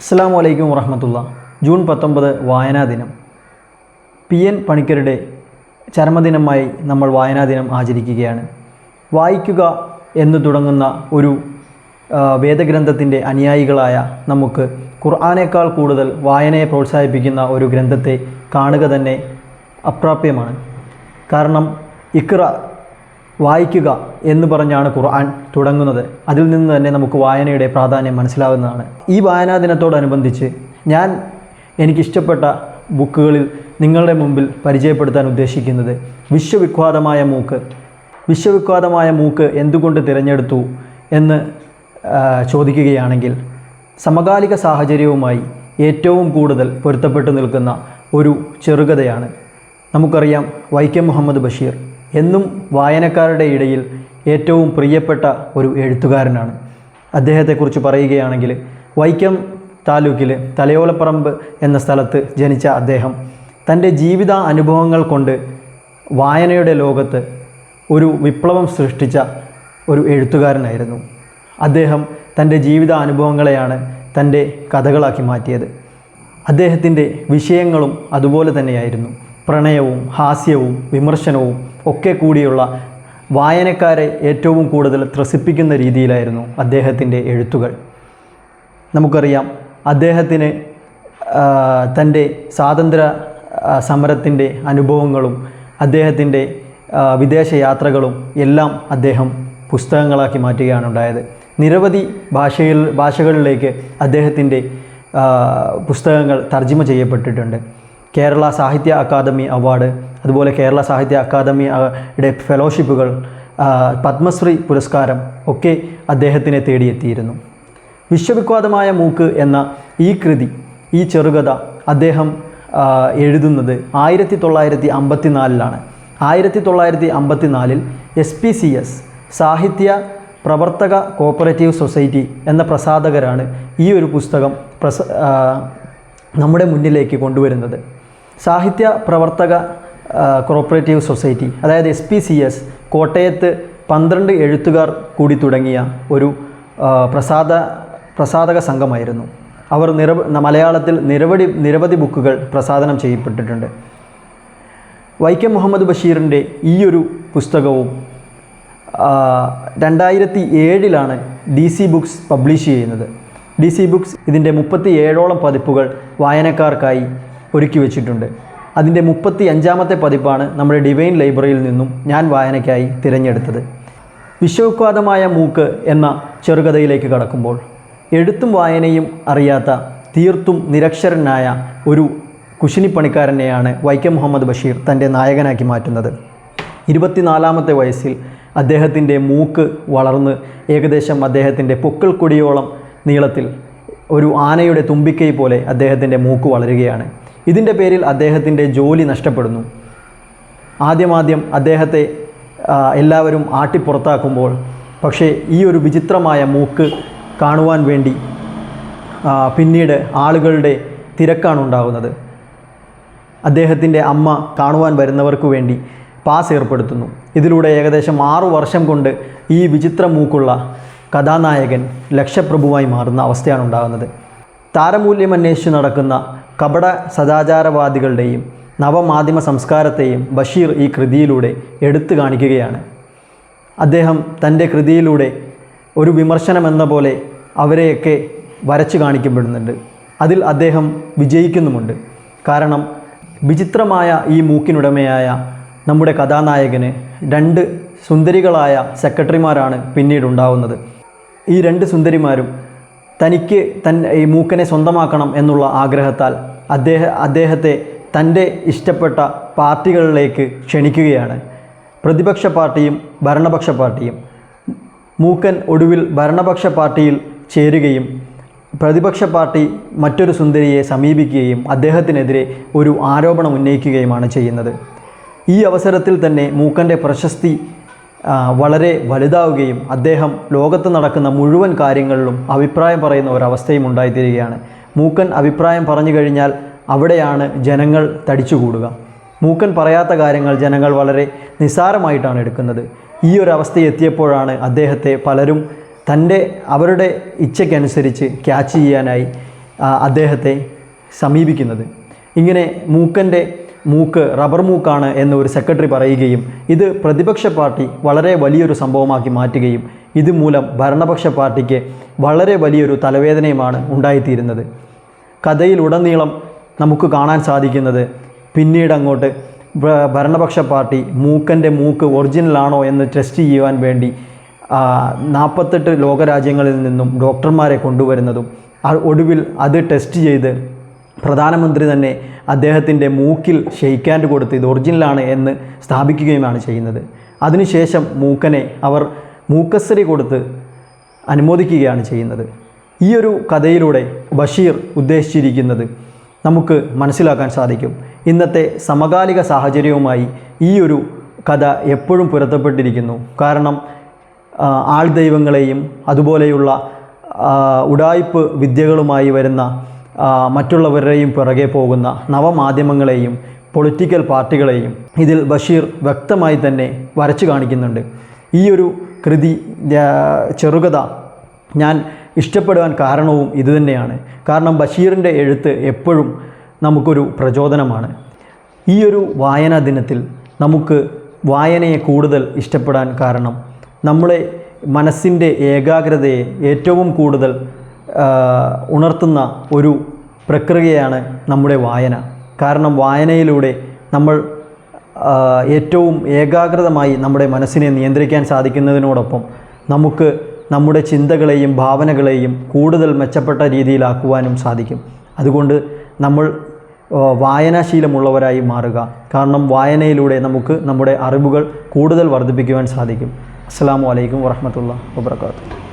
അസ്സാം വലൈക്കും വറഹമത്തുള്ള. ജൂൺ പത്തൊമ്പത് വായനാ ദിനം. പി എൻ പണിക്കരുടെ ചരമദിനമായി നമ്മൾ വായനാ ദിനം ആചരിക്കുകയാണ്. വായിക്കുക എന്ന് തുടങ്ങുന്ന ഒരു വേദഗ്രന്ഥത്തിന്റെ അനുയായികളായ നമുക്ക് ഖുർആാനേക്കാൾ കൂടുതൽ വായനയെ പ്രോത്സാഹിപ്പിക്കുന്ന ഒരു ഗ്രന്ഥത്തെ കാണുക തന്നെ അപ്രാപ്യമാണ്. കാരണം ഇക്ര വായിക്കുക എന്ന് പറഞ്ഞാണ് ഖുർആൻ തുടങ്ങുന്നത്. അതിൽ നിന്ന് തന്നെ നമുക്ക് വായനയുടെ പ്രാധാന്യം മനസ്സിലാവുന്നതാണ്. ഈ വായനാ ദിനത്തോടനുബന്ധിച്ച് ഞാൻ എനിക്കിഷ്ടപ്പെട്ട ബുക്കുകളിൽ നിങ്ങളുടെ മുമ്പിൽ പരിചയപ്പെടുത്താൻ ഉദ്ദേശിക്കുന്നത് വിശ്വവിഖ്യാതമായ മൂക്ക്. വിശ്വവിഖ്യാതമായ മൂക്ക് എന്തുകൊണ്ട് തിരഞ്ഞെടുത്തു എന്ന് ചോദിക്കുകയാണെങ്കിൽ സമകാലിക സാഹചര്യവുമായി ഏറ്റവും കൂടുതൽ പൊരുത്തപ്പെട്ടു നിൽക്കുന്ന ഒരു ചെറുകഥയാണ്. നമുക്കറിയാം വൈക്കം മുഹമ്മദ് ബഷീർ. എന്നും വായനക്കാരുടെ ഇടയിൽ ഏറ്റവും പ്രിയപ്പെട്ട ഒരു എഴുത്തുകാരനാണ്. അദ്ദേഹത്തെക്കുറിച്ച് പറയുകയാണെങ്കിൽ വൈക്കം താലൂക്കിലെ തലയോലപ്പറമ്പ് എന്ന സ്ഥലത്ത് ജനിച്ച അദ്ദേഹം തന്റെ ജീവിത അനുഭവങ്ങൾ കൊണ്ട് വായനയുടെ ലോകത്ത് ഒരു വിപ്ലവം സൃഷ്ടിച്ച ഒരു എഴുത്തുകാരനായിരുന്നു. അദ്ദേഹം തന്റെ ജീവിത അനുഭവങ്ങളെയാണ് തന്റെ കഥകളാക്കി മാറ്റിയത്. അദ്ദേഹത്തിന്റെ വിഷയങ്ങളും അതുപോലെ തന്നെയായിരുന്നു. പ്രണയവും ഹാസ്യവും വിമർശനവും ഒക്കെ കൂടിയുള്ള വായനക്കാരെ ഏറ്റവും കൂടുതൽ ത്രസിപ്പിക്കുന്ന രീതിയിലായിരുന്നു അദ്ദേഹത്തിന്റെ എഴുത്തുകൾ. നമുക്കറിയാം അദ്ദേഹത്തിന് തന്റെ സ്വാതന്ത്ര്യ സമരത്തിന്റെ അനുഭവങ്ങളും അദ്ദേഹത്തിന്റെ ആ, വിദേശ യാത്രകളും എല്ലാം അദ്ദേഹം പുസ്തകങ്ങളാക്കി മാറ്റുകയാണ് ഉണ്ടായത്. നിരവധി ഭാഷയിൽ ഭാഷകളിലേക്ക് അദ്ദേഹത്തിന്റെ പുസ്തകങ്ങൾ തർജിമ ചെയ്യപ്പെട്ടിട്ടുണ്ട്. കേരള സാഹിത്യ അക്കാദമി അവാർഡ് അതുപോലെ കേരള സാഹിത്യ അക്കാദമിയുടെ യുടെ ഫെലോഷിപ്പുകൾ പത്മശ്രീ പുരസ്കാരം ഒക്കെ അദ്ദേഹത്തിനെ തേടിയെത്തിയിരുന്നു. വിശ്വവിഖ്യാതമായ മൂക്ക് എന്ന ഈ കൃതി ഈ ചെറുകഥ അദ്ദേഹം എഴുതുന്നത് ആയിരത്തി തൊള്ളായിരത്തി അമ്പത്തിനാലിലാണ് ആയിരത്തി തൊള്ളായിരത്തി അമ്പത്തിനാലിൽ എസ് പി സി എസ് സാഹിത്യ പ്രവർത്തക കോപ്പറേറ്റീവ് സൊസൈറ്റി എന്ന പ്രസാധകരാണ് ഈ ഒരു പുസ്തകം പ്രസ നമ്മുടെ മുന്നിലേക്ക് കൊണ്ടുവരുന്നത്. സാഹിത്യ പ്രവർത്തക ആ, കോപ്പറേറ്റീവ് സൊസൈറ്റി അതായത് എസ് പി സി എസ് കോട്ടയത്ത് പന്ത്രണ്ട് എഴുത്തുകാർ കൂടി തുടങ്ങിയ ഒരു പ്രസാദ പ്രസാദക സംഘമായിരുന്നു. അവർ നിരവ മലയാളത്തിൽ നിരവധി നിരവധി ബുക്കുകൾ പ്രസാദനം ചെയ്യപ്പെട്ടിട്ടുണ്ട്. വൈക്കം മുഹമ്മദ് ബഷീറിന്റെ ഈയൊരു പുസ്തകവും രണ്ടായിരത്തി ഏഴിലാണ് ഡി സി ബുക്സ് പബ്ലിഷ് ചെയ്യുന്നത്. ഡി സി ബുക്സ് ഇതിന്റെ മുപ്പത്തി ഏഴോളം പതിപ്പുകൾ വായനക്കാർക്കായി ഒരുക്കി വച്ചിട്ടുണ്ട്. അതിന്റെ മുപ്പത്തി അഞ്ചാമത്തെ പതിപ്പാണ് നമ്മുടെ ഡിവൈൻ ലൈബ്രറിയിൽ നിന്നും ഞാൻ വായനയ്ക്കായി തിരഞ്ഞെടുത്തത്. വിശ്വവിഖ്യാതമായ മൂക്ക് എന്ന ചെറുകഥയിലേക്ക് കടക്കുമ്പോൾ എഴുത്തും വായനയും അറിയാത്ത തീർത്തും നിരക്ഷരനായ ഒരു കുശിനിപ്പണിക്കാരനെയാണ് വൈക്കം മുഹമ്മദ് ബഷീർ തന്റെ നായകനാക്കി മാറ്റുന്നത്. ഇരുപത്തിനാലാമത്തെ വയസ്സിൽ അദ്ദേഹത്തിന്റെ മൂക്ക് വളർന്ന് ഏകദേശം അദ്ദേഹത്തിന്റെ പൊക്കിൾ കൊടിയോളം നീളത്തിൽ ഒരു ആനയുടെ തുമ്പിക്കൈ പോലെ അദ്ദേഹത്തിന്റെ മൂക്ക് വളരുകയാണ്. ഇതിന്റെ പേരിൽ അദ്ദേഹത്തിന്റെ ജോലി നഷ്ടപ്പെടുന്നു. ആദ്യമാദ്യം അദ്ദേഹത്തെ എല്ലാവരും ആട്ടിപ്പുറത്താക്കുമ്പോൾ പക്ഷേ ഈ ഒരു വിചിത്രമായ മൂക്ക് കാണുവാൻ വേണ്ടി പിന്നീട് ആളുകളുടെ തിരക്കാണ് ഉണ്ടാകുന്നത്. അദ്ദേഹത്തിന്റെ അമ്മ കാണുവാൻ വരുന്നവർക്ക് വേണ്ടി പാസ് ഏർപ്പെടുത്തുന്നു. ഇതിലൂടെ ഏകദേശം ആറു വർഷം കൊണ്ട് ഈ വിചിത്ര മൂക്കുള്ള കഥാനായകൻ ലക്ഷപ്രഭുവായി മാറുന്ന അവസ്ഥയാണ് ഉണ്ടാകുന്നത്. താരമൂല്യം അന്വേഷിച്ച് നടക്കുന്ന കപട സദാചാരവാദികളുടെയും നവമാധ്യമ സംസ്കാരത്തെയും ബഷീർ ഈ കൃതിയിലൂടെ എടുത്തു കാണിക്കുകയാണ്. അദ്ദേഹം തന്റെ കൃതിയിലൂടെ ഒരു വിമർശനമെന്ന പോലെ അവരെയൊക്കെ വരച്ചു കാണിക്കപ്പെടുന്നുണ്ട്. അതിൽ അദ്ദേഹം വിജയിക്കുന്നുമുണ്ട്. കാരണം വിചിത്രമായ ഈ മൂക്കിനുടമയായ നമ്മുടെ കഥാനായകന് രണ്ട് സുന്ദരികളായ സെക്രട്ടറിമാരാണ് പിന്നീട് ഉണ്ടാവുന്നത് ഈ രണ്ട് സുന്ദരിമാരും തനിക്ക് തൻ ഈ മൂക്കനെ സ്വന്തമാക്കണം എന്നുള്ള ആഗ്രഹത്താൽ അദ്ദേഹ അദ്ദേഹത്തെ തന്റെ ഇഷ്ടപ്പെട്ട പാർട്ടികളിലേക്ക് ക്ഷണിക്കുകയാണ്. പ്രതിപക്ഷ പാർട്ടിയും ഭരണപക്ഷ പാർട്ടിയും. മൂക്കൻ ഒടുവിൽ ഭരണപക്ഷ പാർട്ടിയിൽ ചേരുകയും പ്രതിപക്ഷ പാർട്ടി മറ്റൊരു സുന്ദരിയെ സമീപിക്കുകയും അദ്ദേഹത്തിനെതിരെ ഒരു ആരോപണം ഉന്നയിക്കുകയുമാണ് ചെയ്യുന്നത്. ഈ അവസരത്തിൽ തന്നെ മൂക്കന്റെ പ്രശസ്തി വളരെ വലുതാവുകയും അദ്ദേഹം ലോകത്ത് നടക്കുന്ന മുഴുവൻ കാര്യങ്ങളിലും അഭിപ്രായം പറയുന്ന ഒരവസ്ഥയും ഉണ്ടായിത്തീരുകയാണ്. മൂക്കൻ അഭിപ്രായം പറഞ്ഞു കഴിഞ്ഞാൽ അവിടെയാണ് ജനങ്ങൾ തടിച്ചുകൂടുക. മൂക്കൻ പറയാത്ത കാര്യങ്ങൾ ജനങ്ങൾ വളരെ നിസ്സാരമായിട്ടാണ് എടുക്കുന്നത്. ഈ ഒരു അവസ്ഥ എത്തിയപ്പോഴാണ് അദ്ദേഹത്തെ പലരും തന്റെ അവരുടെ ഇച്ഛയ്ക്കനുസരിച്ച് ക്യാച്ച് ചെയ്യാനായി അദ്ദേഹത്തെ സമീപിക്കുന്നത്. ഇങ്ങനെ മൂക്കന്റെ മൂക്ക് റബ്ബർ മൂക്കാണ് എന്ന് ഒരു സെക്രട്ടറി പറയുകയും ഇത് പ്രതിപക്ഷ പാർട്ടി വളരെ വലിയൊരു സംഭവമാക്കി മാറ്റുകയും ഇതുമൂലം ഭരണപക്ഷ പാർട്ടിക്ക് വളരെ വലിയൊരു തലവേദനയുമാണ് ഉണ്ടായിത്തീരുന്നത്. കഥയിലുടനീളം നമുക്ക് കാണാൻ സാധിക്കുന്നത് പിന്നീട് അങ്ങോട്ട് ഭരണപക്ഷ പാർട്ടി മൂക്കന്റെ മൂക്ക് ഒറിജിനലാണോ എന്ന് ടെസ്റ്റ് ചെയ്യുവാൻ വേണ്ടി നാൽപ്പത്തെട്ട് ലോകരാജ്യങ്ങളിൽ നിന്നും ഡോക്ടർമാരെ കൊണ്ടുവരുന്നതും ഒടുവിൽ അത് ടെസ്റ്റ് ചെയ്ത് പ്രധാനമന്ത്രി തന്നെ അദ്ദേഹത്തിന്റെ മൂക്കിൽ ഷെയ്ക്ക് ഹാൻഡ് കൊടുത്ത് ഇത് ഒറിജിനലാണ് എന്ന് സ്ഥാപിക്കുകയുമാണ് ചെയ്യുന്നത്. അതിനുശേഷം മൂക്കനെ അവർ മൂക്കസ്സരി കൊടുത്ത് അനുമോദിക്കുകയാണ് ചെയ്യുന്നത്. ഈ ഒരു കഥയിലൂടെ ബഷീർ ഉദ്ദേശിച്ചിരിക്കുന്നത് നമുക്ക് മനസ്സിലാക്കാൻ സാധിക്കും. ഇന്നത്തെ സമകാലിക സാഹചര്യവുമായി ഈ ഒരു കഥ എപ്പോഴും പുരത്തപ്പെട്ടിരിക്കുന്നു. കാരണം ആൾ ദൈവങ്ങളെയും അതുപോലെയുള്ള ഉടായ്പ് വിദ്യകളുമായി വരുന്ന മറ്റുള്ളവരുടെയും പിറകെ പോകുന്ന നവമാധ്യമങ്ങളെയും പൊളിറ്റിക്കൽ പാർട്ടികളെയും ഇതിൽ ബഷീർ വ്യക്തമായി തന്നെ വരച്ചു കാണിക്കുന്നുണ്ട്. ഈ ഒരു കൃതി ചെറുകഥ ഞാൻ ഇഷ്ടപ്പെടുവാൻ കാരണവും ഇതുതന്നെയാണ് കാരണം ബഷീറിന്റെ എഴുത്ത് എപ്പോഴും നമുക്കൊരു പ്രചോദനമാണ്. ഈ ഒരു വായനാ ദിനത്തിൽ നമുക്ക് വായനയെ കൂടുതൽ ഇഷ്ടപ്പെടാൻ കാരണം നമ്മളെ മനസ്സിന്റെ ഏകാഗ്രതയെ ഏറ്റവും കൂടുതൽ ഉണർത്തുന്ന ഒരു പ്രക്രിയയാണ് നമ്മുടെ വായന. കാരണം വായനയിലൂടെ നമ്മൾ ഏറ്റവും ഏകാഗ്രതമായി നമ്മുടെ മനസ്സിനെ നിയന്ത്രിക്കാൻ സാധിക്കുന്നതിനോടൊപ്പം നമുക്ക് നമ്മുടെ ചിന്തകളെയും ഭാവനകളെയും കൂടുതൽ മെച്ചപ്പെട്ട രീതിയിലാക്കുവാനും സാധിക്കും. അതുകൊണ്ട് നമ്മൾ വായനാശീലമുള്ളവരായി മാറുക. കാരണം വായനയിലൂടെ നമുക്ക് നമ്മുടെ അറിവുകൾ കൂടുതൽ വർദ്ധിപ്പിക്കുവാൻ സാധിക്കും. അസ്സാം വലൈക്കും വറഹമത്തുള്ള വാബർക്കാത്തു